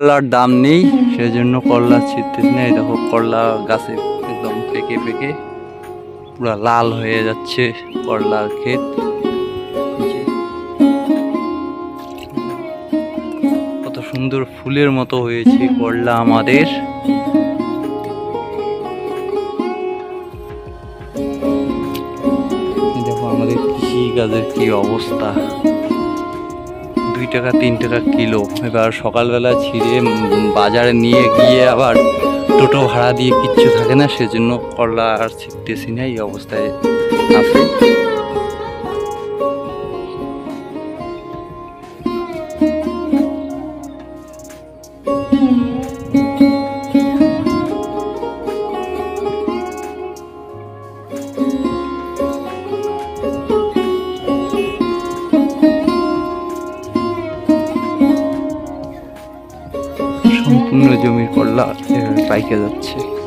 করলার দাম নেই, সেজন্য করলা ছিটতেছি না এই দেখো করলা গাছে একদম পেকে পেকে পুরো লাল হয়ে যাচ্ছে করলার ক্ষেত। কত সুন্দর ফুলের মতো হয়েছে করলা আমাদের। দেখো, আমাদের কৃষি কাজের কি অবস্থা। দুই টাকা, তিন টাকা কিলো। এবার সকালবেলা ছিঁড়ে বাজারে নিয়ে গিয়ে আবার টোটো ভাড়া দিয়ে কিচ্ছু থাকে না, সেজন্য করলা আর ছিটতেছি না, এই অবস্থায় আছে সম্পূর্ণ জমির করলা বাইকে যাচ্ছে।